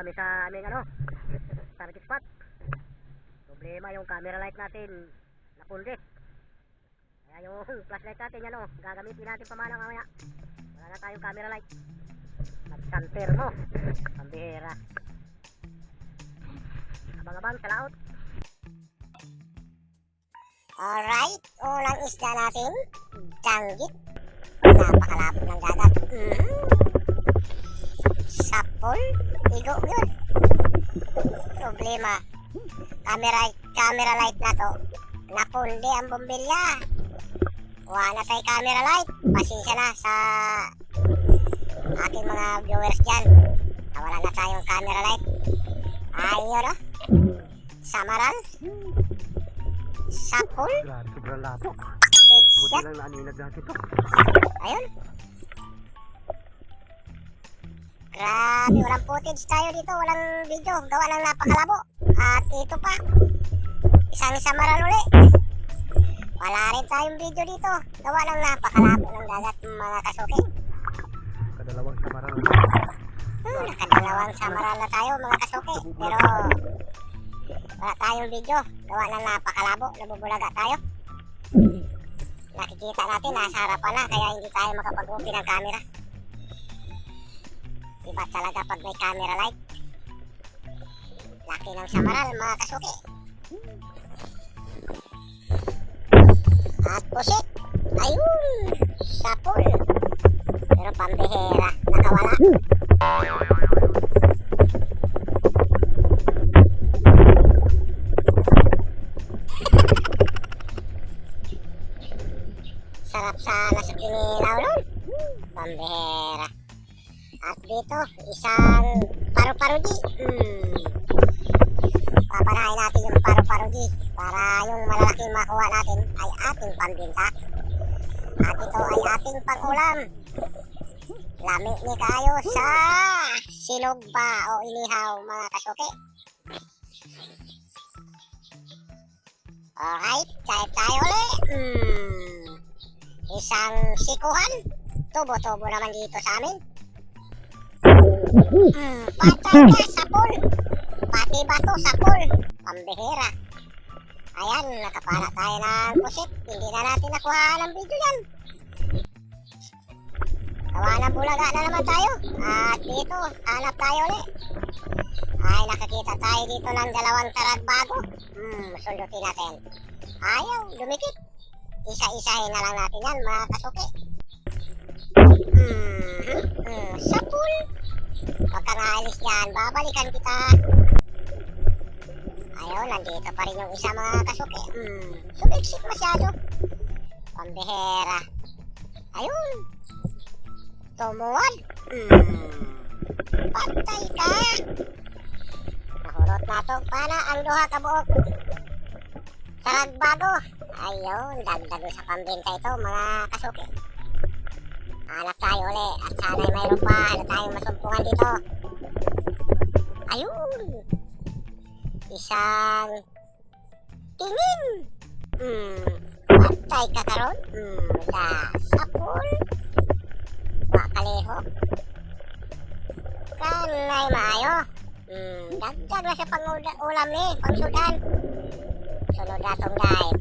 kami sa aming ano, target spot. Problema yung camera light natin napundit. Kaya yung flashlight natin yan o, gagamitin natin pamana mamaya. Wala na tayong camera light. Nag-canter mo. Pambihira. Abang-abang sa laot. Alright, unang isda natin, danggit. Napakalapot ng dagat. Mm. Sapol, igo yun. Problema, camera, camera light na to, napundi ang bombilya. Na tayo camera light. Pasensya na sa ating mga viewers dyan. Nawala na tayong camera light. Ayun o. Samaral. Sapol. Grabe, sobrang lapok. Buti lang naaninag natin to. Ayun. Grabe, walang footage tayo dito, walang video. Gawa ng napakalabo. At ito pa, isang samaral uli. Wala rin tayong video dito. Gawa ng napakalabo ng dagat mga kasuki. Kadalawang samarang. Hmm, nakadalawang samaral na tayo mga kasuki. Pero wala tayong video. Gawa ng napakalabo. Nabubulaga tayo. Nakikita natin, nasa harapan na. Kaya hindi tayo makapag-open ng camera. Iba talaga pag may camera light. Laki ng samaral mga kasuki. At pusit. Ayun! Sapul. Pero pambihera. Nakawala. Sarap sana sa kinilaw nun. Pambihera. At dito, isang paru-paruji. Hmm. Papanahin natin yung paru-paruji para yung malalaking makuha natin ay ating pambinta. At ito ay ating pangulam. Lami ni kayo sa sinugba o inihaw mga kasuki. Alright, kahit tayo ulit. Hmm. Isang sikuhan. Tubo-tubo naman dito sa amin. Hmm, patay ka sa pool. Pati bato sa pool. Pambihira. Ayan, nakapala tayo ng pusit. Hindi na natin nakuha ng video yan. Gawa ng bulaga na naman tayo. At dito, hanap tayo ulit. Ay, nakakita tayo dito ng dalawang taragbago. Hmm, sundutin natin. Ayaw, dumikit. Isa-isahin na lang natin yan, mga kasuki. Hmm, hmm, sa pool. Huwag dyan, babalikan kita. Ayaw, nandito pa rin yung isa mga kasuki. Hmm, sumiksik masyado. Pambihera. Ayun. Tumuwad. Hmm. Patay ka. Nahurot na to. Para ang duha ka buok. Sarag bago. Ayun, dagdag sa pambinta ito mga kasuki. Hanap tayo uli. At sana'y mayroon pa. Ano tayong masumpungan dito. Ayun. Isang tingin. Hmm. Patay ka karon. Hmm. Sa sapul. Makalihok. Kanay maayo. Hmm. Dagdag na sa pangulam ni. Pangsudan. Sunod na tong dive.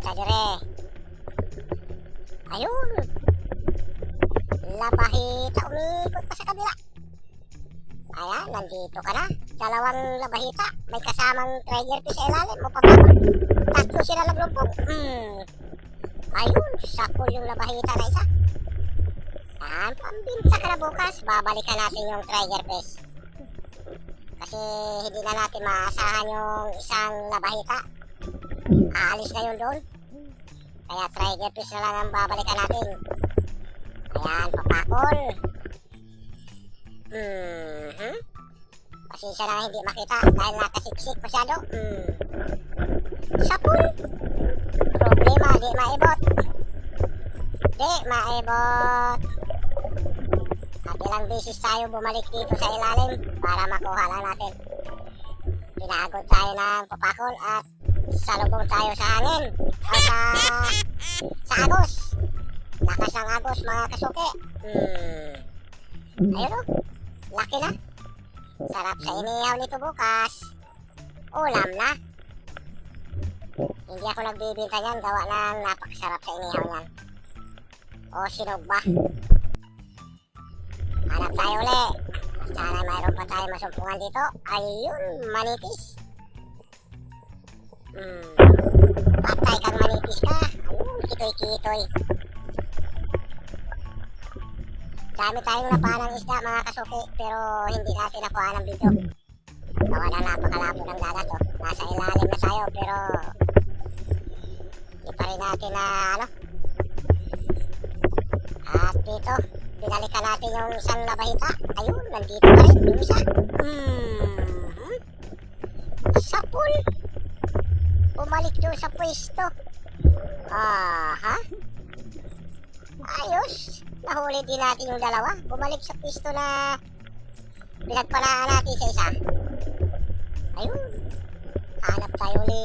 Kita dire. Ayun. Labahita. Umikot pa sa kabila. Ayan, nandito ka na. Dalawang labahita. May kasamang trigger fish sa ilalim. Ba? Tatlo sila naglumpong. Hmm. Ayun, sakol yung labahita na isa. Yan, pambinta ka na bukas. Babalikan natin yung trigger fish. Kasi hindi na natin maasahan yung isang labahita. Aalis na yun doon. Kaya trigger fish na lang ang babalikan natin. Ayan, papakol. Mhm. Pasensya na hindi makita dahil nakasiksik masyado. Mm. Sapul. Problema, di maibot. Di maibot. At ilang beses tayo bumalik dito sa ilalim para makuha lang natin. Pinagod tayo ng papakol at salubong tayo sa hangin. O sa, sa agos. Lakas ng agos mga kasuki. Hmm. Ayun o. Laki na. Sarap sa inihaw nito bukas. Ulam na. Hindi ako nagbibinta niyan. Gawa ng napakasarap sa inihaw niyan. O sinog ba? Hanap tayo uli. Sana mayroon pa tayo masumpungan dito. Ayun, manitis. Hmm. Patay kang manitis ka. Ayun, kitoy-kitoy. Dami tayong napahan ng isda mga kasuki pero hindi natin nakuha ng video. Gawa na napakalabo ng dagat oh. Nasa ilalim na tayo pero hindi pa rin natin na ano. At dito, binalikan natin yung isang labahita. Ayun, nandito pa rin yung isa. Hmm. Sapul. Bumalik doon sa pwesto. Aha. Ayos. Nahuli din natin yung dalawa. Bumalik sa pwesto na pinagpanaan natin sa isa. Ayun. Hanap tayo uli.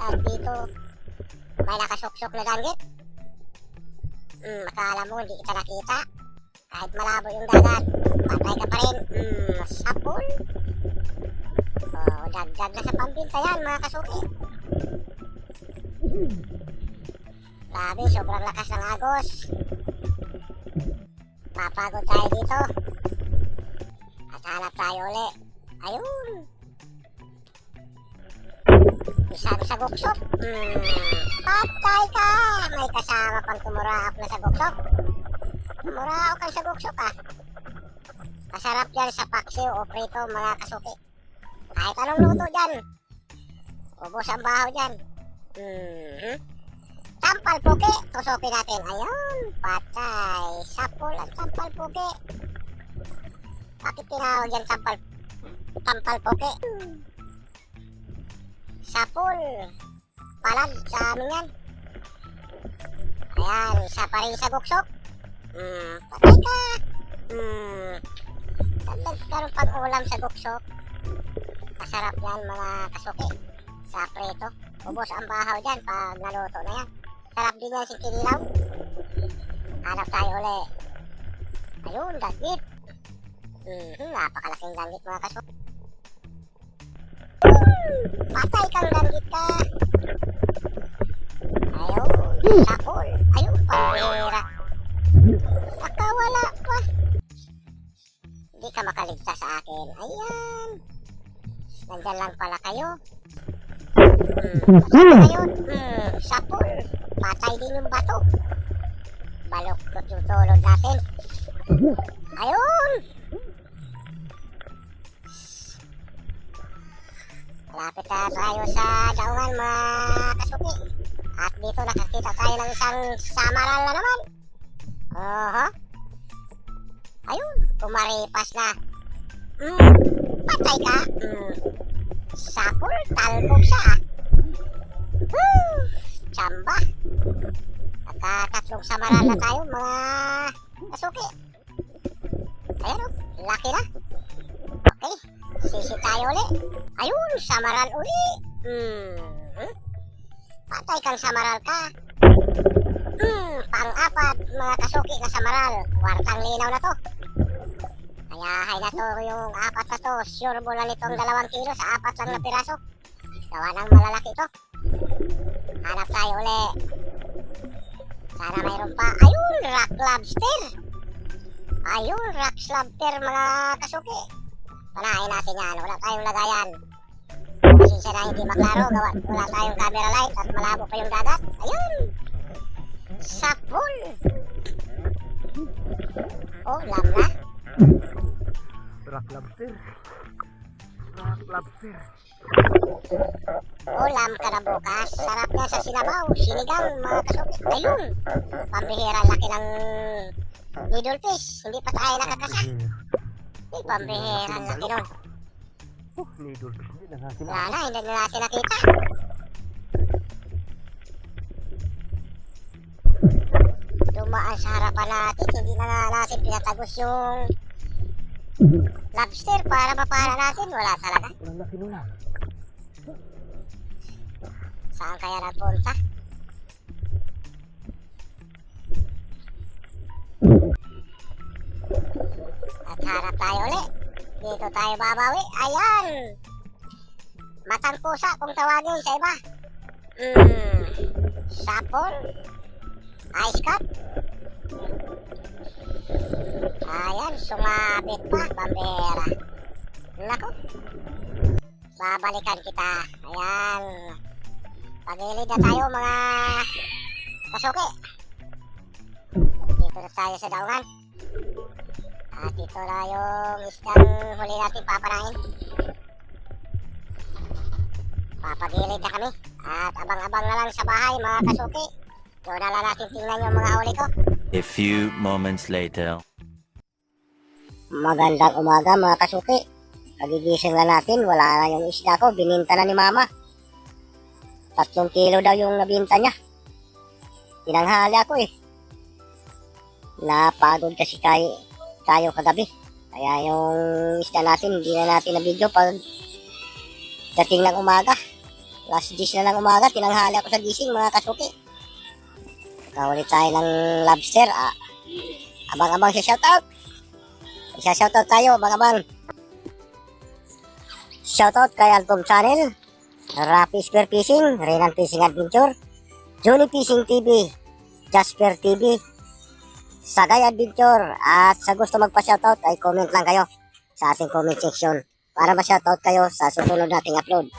At dito, may nakasuksok na danggit. Hmm, akala mo hindi kita nakita. Kahit malabo yung dagat, patay ka pa rin. Hmm, sapul. Oh, dagdag na sa pambinta yan, mga kasuki. Grabe, sobrang lakas ng agos. Papagod tayo dito. At hanap tayo uli. Ayun. Isang sa guksok. Hmm. Patay ka! May kasama pang tumuraok na sa guksok. Tumuraok kang sa guksok ah. Masarap yan sa paksiw o prito mga kasuki. Kahit anong luto dyan. Ubos ang baho dyan. Hmm. Tampal puki. Tusukin natin. Ayun. Patay. Sapul at tampal puki. Bakit tinawag yan tampal, tampal puki? Sapul. Palad sa amin yan. Ayan. Isa pa rin sa guksok. Hmm. Patay ka. Hmm. Nagkaroon pang ulam sa guksok. Masarap yan mga kasuki. Sa preto. Ubos ang bahaw dyan pag naluto na yan. Sarap din yan si kinilaw. Hanap tayo uli. Ayun, dagit. Mhm, napakalaking danggit mga kasuki. Patay kang danggit ka. Ayun, sapul. Ayun, pambira. Nakawala pa. Hindi ka makaligtas sa akin. Ayan. Nandyan lang pala kayo. Hmm, patay kayo. Balok tutulod natin. Ayun. Malapit na tayo sa daungan mga kasuki. At dito nakakita tayo ng isang samaral na naman. Oho. Ayun, kumaripas na. Hmm, patay ka. Hmm. Sapul, talbog siya. ah. Whew, tsamba. Nakatatlong samaral na tayo mga kasuki. Ayan o, laki na. Okay, sisi tayo uli. Ayun, samaral uli. Hmm. hmm. Patay kang samaral ka. Hmm, pang-apat mga kasuki na samaral. Kwartang linaw na to. Kaya hay na to yung apat na to. Sure mo na nitong dalawang kilo sa apat lang na piraso. Gawa ng malalaki to. Hanap tayo uli. Sana mayroon pa. Ayun, rock lobster. Ayun, rock lobster mga kasuki. Panahin natin yan. Wala tayong lagayan. Pasensya na hindi maklaro. Gawa, wala tayong camera light at malabo pa yung dagat. Ayun. Sapul. Oh, lam na. Rock lobster. Lobster. Ulam ka na bukas. Sarap niya sa sinabaw. Sinigang, mga kasuki. Ayun. Pambihira laki ng needle fish. Hindi pa tayo nakakasa. Eh, pambihira laki nun. Oh, needle fish din ang akin. Wala na, hindi na natin nakita. Dumaan sa harapan natin, hindi na natin pinatagos yung lobster para mapara natin. Wala talaga. Ang laki nun ah. Saan kaya nagpunta? At harap tayo ulit. Dito tayo babawi. Ayan! Matang pusa kung tawagin sa iba. Hmm. Sapon. Ice cup. Ayan, sumabit pa. Bambera. Nako. Babalikan kita. Ayan. Pagilid na tayo mga kasuki. Dito na tayo sa daungan. At ito na yung isdang huli natin papanain. Papagilid na kami. At abang-abang na lang sa bahay mga kasuki. Doon na lang natin tingnan yung mga huli ko. A few moments later. Magandang umaga mga kasuki. Pagigising na natin, wala na yung isda ko. Bininta na ni mama. Tatlong kilo daw yung nabinta niya. Tinanghali ako eh. Napagod kasi tayo, tayo kagabi. Kaya yung isda natin, hindi na natin na video pag dating ng umaga. Last dish na ng umaga, tinanghali ako sa gising mga kasuki. Nakahuli tayo ng lobster. Ah, abang-abang siya shoutout. Isa shoutout tayo, mga bang. Shoutout kay Altom Channel, Rapi Spear Fishing, Renan Fishing Adventure, Johnny Fishing TV, Jasper TV, Sagay Adventure, at sa gusto magpa-shoutout ay comment lang kayo sa ating comment section para ma-shoutout kayo sa susunod nating upload.